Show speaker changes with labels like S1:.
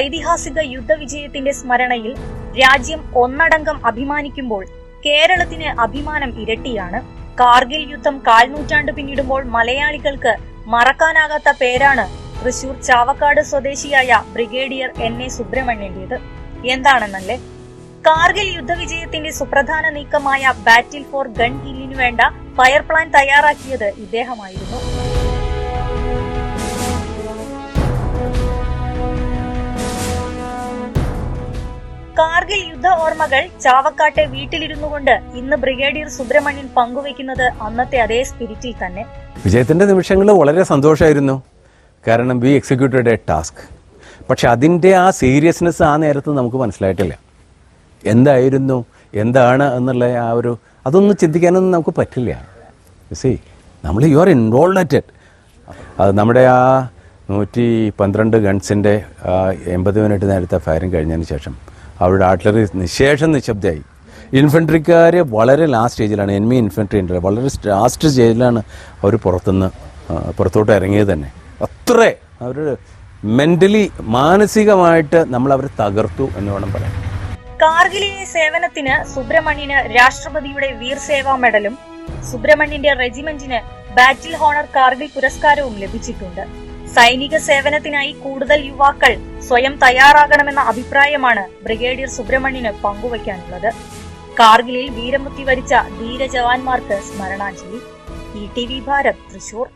S1: ഐതിഹാസിക യുദ്ധവിജയത്തിന്റെ സ്മരണയിൽ രാജ്യം ഒന്നടങ്കം അഭിമാനിക്കുമ്പോൾ കേരളത്തിന് അഭിമാനം ഇരട്ടിയാണ്. കാർഗിൽ യുദ്ധം കാൽനൂറ്റാണ്ട് പിന്നിടുമ്പോൾ മലയാളികൾക്ക് മറക്കാനാകാത്ത പേരാണ് തൃശൂർ ചാവക്കാട് സ്വദേശിയായ ബ്രിഗേഡിയർ എൻ എ സുബ്രഹ്മണ്യന്റേത്. എന്താണെന്നല്ലേ? കാർഗിൽ യുദ്ധവിജയത്തിന്റെ സുപ്രധാന നീക്കമായ ബാറ്റിൽ ഫോർ ഗൺ ഹില്ലിനു വേണ്ട ഫയർ പ്ലാൻ തയ്യാറാക്കിയത് ഇദ്ദേഹമായിരുന്നു. കാർഗിൽ യുദ്ധ ഓർമ്മകൾ ചാവക്കാട്ടെ വീട്ടിലിരുന്നു കൊണ്ട് ഇന്ന് ബ്രിഗേഡിയർ സുബ്രഹ്മണ്യൻ പങ്കുവെക്കുന്നത് അന്നത്തെ അതേ സ്പിരിറ്റിൽ തന്നെ.
S2: വിജയത്തിന്റെ നിമിഷങ്ങൾ വളരെ സന്തോഷമായിരുന്നു. കാരണം വി എക്സിക്യൂട്ടഡ് എ ടാസ്ക് പക്ഷെ അതിന്റെ ആ സീരിയസ്നെസ് ആ നേരത്ത് നമുക്ക് മനസ്സിലായിട്ടില്ല. എന്തായിരുന്നു എന്താണ് എന്നുള്ള ആ ഒരു അതൊന്നും ചിന്തിക്കാനൊന്നും നമുക്ക് പറ്റില്ല. സി നമ്മൾ യു ആർ ഇൻവോൾവ് അറ്റ് അത് നമ്മുടെ ആ നൂറ്റി പന്ത്രണ്ട് ഗൺസിന്റെ എൺപത് മിനിറ്റ് നേരത്തെ ഫയറിങ് കഴിഞ്ഞതിന് ശേഷം അവരുടെ ആർട്ടിലറി നിശേഷം നിശബ്ദമായി ഇൻഫൻട്രിക്കാർ വളരെ ലാസ്റ്റ് സ്റ്റേജിലാണ് എനിമി ഇൻഫൻട്രി ഉണ്ട് വളരെ ലാസ്റ്റ് സ്റ്റേജിലാണ് അവർ പുറത്തുനിന്ന് പുറത്തോട്ട് ഇറങ്ങിയത് തന്നെ. അത്ര അവർ മെന്റലി മാനസികമായിട്ട് നമ്മൾ അവരെ തകർത്തു എന്ന് വേണം പറയാൻ.
S1: കാർഗിലിലെ സേവനത്തിന് സുബ്രഹ്മണ്യന് രാഷ്ട്രപതിയുടെ വീർ സേവാ മെഡലും സുബ്രഹ്മണ്യന്റെ റെജിമെന്റിന് ബാറ്റിൽ ഹോണർ കാർഗിൽ പുരസ്കാരവും ലഭിച്ചിട്ടുണ്ട്. സൈനിക സേവനത്തിനായി കൂടുതൽ യുവാക്കൾ സ്വയം തയ്യാറാകണമെന്ന അഭിപ്രായമാണ് ബ്രിഗേഡിയർ സുബ്രഹ്മണ്യന് പങ്കുവയ്ക്കാനുള്ളത്. കാർഗിലിൽ വീരമൃത്യു വരിച്ച ധീരജവാന്മാർക്ക് സ്മരണാഞ്ജലി. E T V Bharat Thrissur.